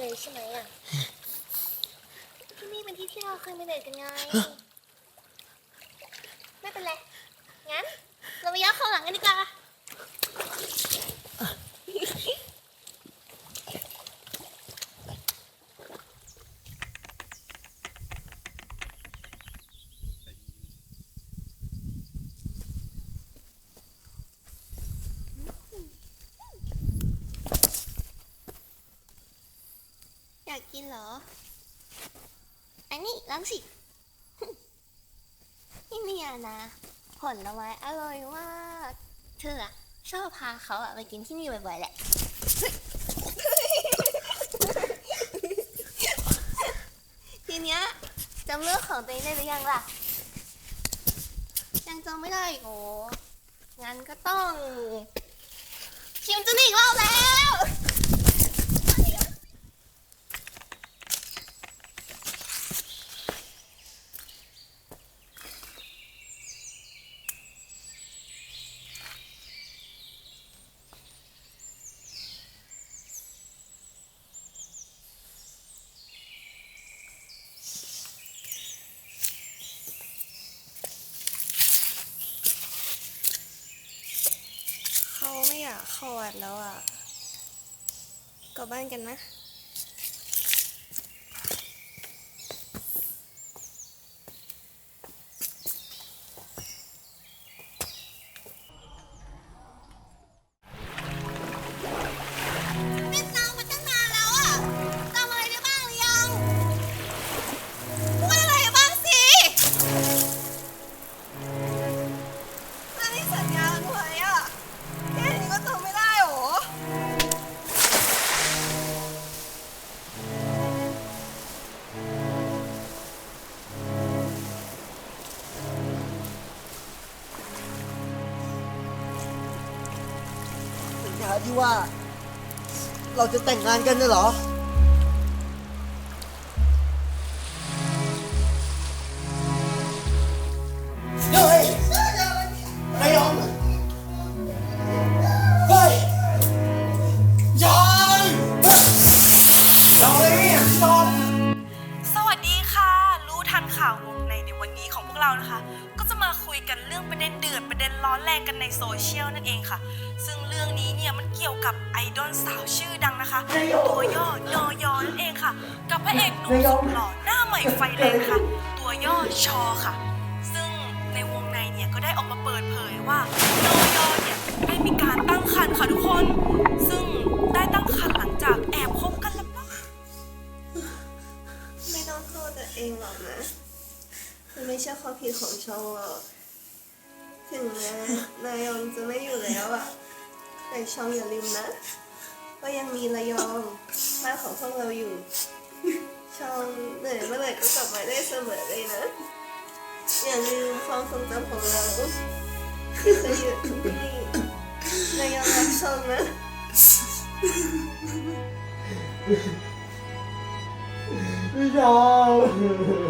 เลยใช่ไหมอะที่นี่เป็นที่ที่เราเคยมาเดทกันไง ไม่เป็นไร งั้น เราไปย้อนเข้าหลังกันดีกว่า อยากกินเหรอ อันนี้ลองสินี่เนี่ยนะ ผลไม้อร่อยมากเธออะชอบพาเขาอะไปกินที่นี่บ่อยๆแหละทีเนี้ยจำเรื่องของตัวเองได้หรือยังล่ะ ยังจำไม่ได้อีกโอ้งั้นก็ต้องชิมจุนี่อีกรอบแล้ว เขาไม่อยาก เข้าวัดแล้วอะกลับบ้านกันนะ ที่ว่า เราจะแต่งงานกันน่ะเหรอ วันนี้ของพวกเรานะคะ ก็จะมาคุยกันเรื่องประเด็นเดือดประเด็นร้อนแรงกันในโซเชียลนั่นเองค่ะ ซึ่งเรื่องนี้เนี่ยมันเกี่ยวกับไอดอลสาวชื่อดังนะคะ ตัวย่อนอยอนั่นเองค่ะ กับพระเอกหนุ่มสุดหล่อหน้าใหม่ไฟแรงค่ะ ตัวย่อชอค่ะ ซึ่งในวงในเนี่ยก็ได้ออกมาเปิดเผยว่านอย มันไม่ใช่ความผิดของชองหรอกถึงแม้นายองจะไม่อยู่แล้วอะแต่ชองอย่าลืมนะว่ายังมีระยองบ้านของพวกเราอยู่ชองเหนื่อยเมื่อไหร่ก็กลับมาได้เสมอเลยนะ อย่าลืมความทรงจำของเราที่เคยอยู่ที่นี่นายองรักชองนะยอมมีคนกำลังครับ